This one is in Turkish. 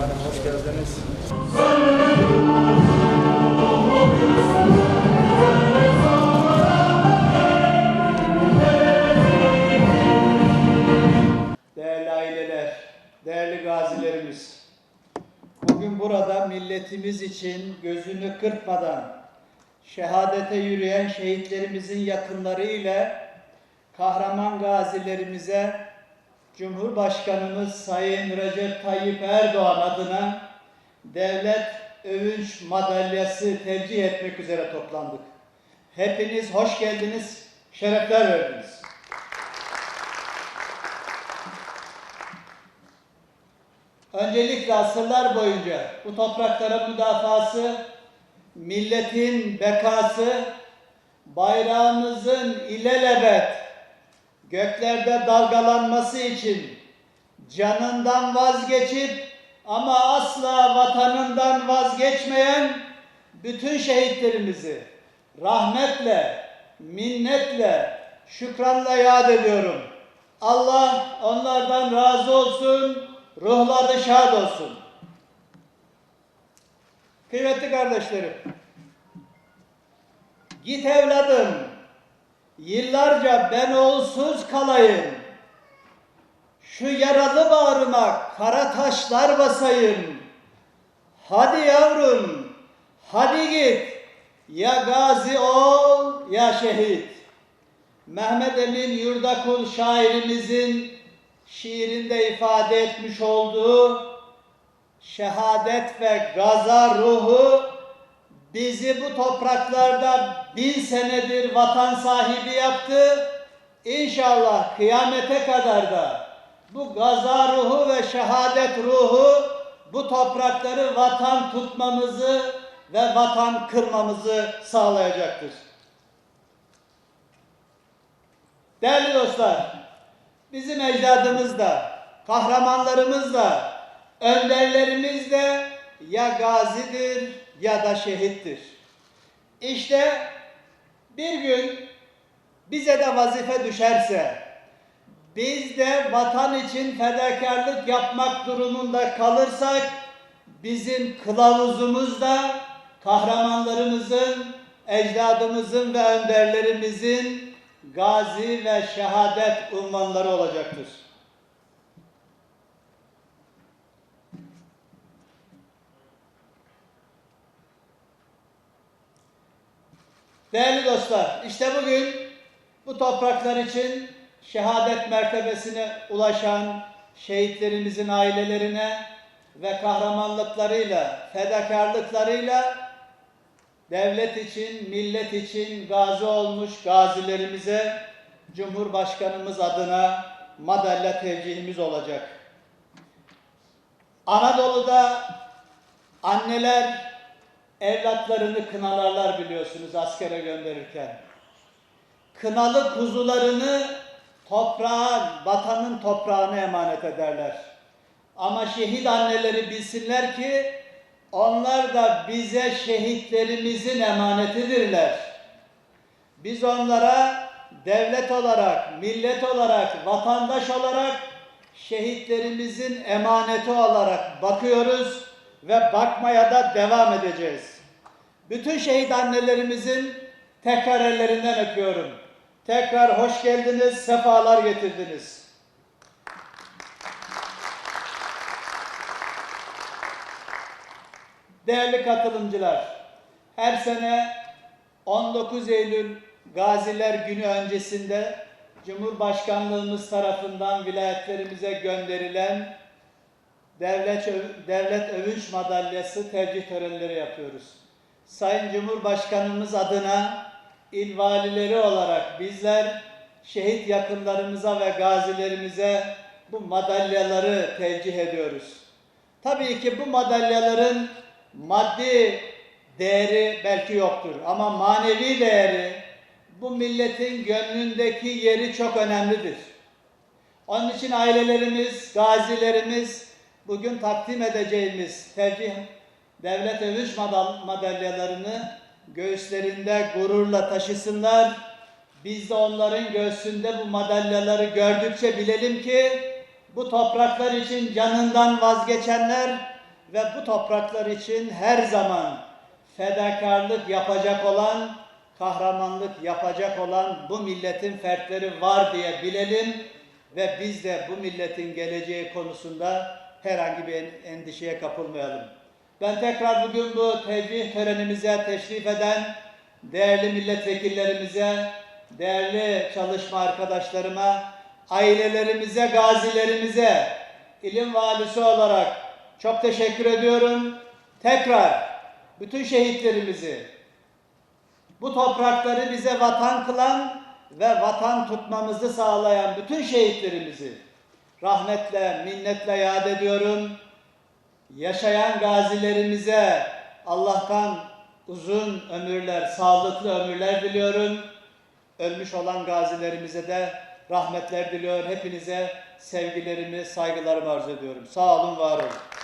Hanım hoş geldiniz. Değerli aileler, değerli gazilerimiz, bugün burada milletimiz için gözünü kırpmadan şehadete yürüyen şehitlerimizin yakınları ile kahraman gazilerimize Cumhurbaşkanımız Sayın Recep Tayyip Erdoğan adına devlet övünç madalyası tevcih etmek üzere toplandık. Hepiniz hoş geldiniz, şerefler verdiniz. Öncelikle asırlar boyunca bu toprakların müdafası, milletin bekası, bayrağımızın ilelebet göklerde dalgalanması için canından vazgeçip ama asla vatanından vazgeçmeyen bütün şehitlerimizi rahmetle, minnetle, şükranla yad ediyorum. Allah onlardan razı olsun, ruhları şad olsun. Kıymetli kardeşlerim, git evladım, yıllarca ben olsuz kalayım. Şu yaralı bağrıma kara taşlar basayım. Hadi yavrum, hadi git. Ya gazi ol ya şehit. Mehmet Emin Yurdakul şairimizin şiirinde ifade etmiş olduğu şehadet ve gaza ruhu bizi bu topraklarda bin senedir vatan sahibi yaptı. İnşallah kıyamete kadar da bu gaza ruhu ve şehadet ruhu bu toprakları vatan tutmamızı ve vatan kırmamızı sağlayacaktır. Değerli dostlar, bizim ecdadımız da, kahramanlarımız da, önderlerimiz de ya gazidir ya da şehittir. İşte bir gün bize de vazife düşerse, biz de vatan için fedakarlık yapmak durumunda kalırsak, bizim kılavuzumuz da kahramanlarımızın, ecdadımızın ve önderlerimizin gazi ve şehadet unvanları olacaktır. Değerli dostlar, işte bugün bu topraklar için şehadet mertebesine ulaşan şehitlerimizin ailelerine ve kahramanlıklarıyla, fedakarlıklarıyla devlet için, millet için gazi olmuş gazilerimize Cumhurbaşkanımız adına madalya tevcihimiz olacak. Anadolu'da anneler evlatlarını kınalarlar biliyorsunuz askere gönderirken. Kınalı kuzularını toprağın, vatanın toprağına emanet ederler. Ama şehit anneleri bilsinler ki onlar da bize şehitlerimizin emanetidirler. Biz onlara devlet olarak, millet olarak, vatandaş olarak şehitlerimizin emaneti olarak bakıyoruz ve bakmaya da devam edeceğiz. Bütün şehit annelerimizin tekrar ellerinden öpüyorum. Tekrar hoş geldiniz, sefalar getirdiniz. Değerli katılımcılar, her sene 19 Eylül Gaziler Günü öncesinde Cumhurbaşkanlığımız tarafından vilayetlerimize gönderilen devlet, devlet övünç madalyası tercih törenleri yapıyoruz. Sayın Cumhurbaşkanımız adına il valileri olarak bizler şehit yakınlarımıza ve gazilerimize bu madalyaları tevcih ediyoruz. Tabii ki bu madalyaların maddi değeri belki yoktur ama manevi değeri bu milletin gönlündeki yeri çok önemlidir. Onun için ailelerimiz, gazilerimiz bugün takdim edeceğimiz tercih devlet madal- madalyalarını göğüslerinde gururla taşısınlar. Biz de onların göğsünde bu madalyaları gördükçe bilelim ki bu topraklar için canından vazgeçenler ve bu topraklar için her zaman fedakarlık yapacak olan, kahramanlık yapacak olan bu milletin fertleri var diye bilelim ve biz de bu milletin geleceği konusunda herhangi bir en- endişeye kapılmayalım. Ben tekrar bugün bu tevcih törenimize teşrif eden değerli milletvekillerimize, değerli çalışma arkadaşlarıma, ailelerimize, gazilerimize, ilim valisi olarak çok teşekkür ediyorum. Tekrar bütün şehitlerimizi, bu toprakları bize vatan kılan ve vatan tutmamızı sağlayan bütün şehitlerimizi rahmetle, minnetle yad ediyorum. Yaşayan gazilerimize Allah'tan uzun ömürler, sağlıklı ömürler diliyorum. Ölmüş olan gazilerimize de rahmetler diliyor. Hepinize sevgilerimi, saygılarımı arz ediyorum. Sağ olun, var olun.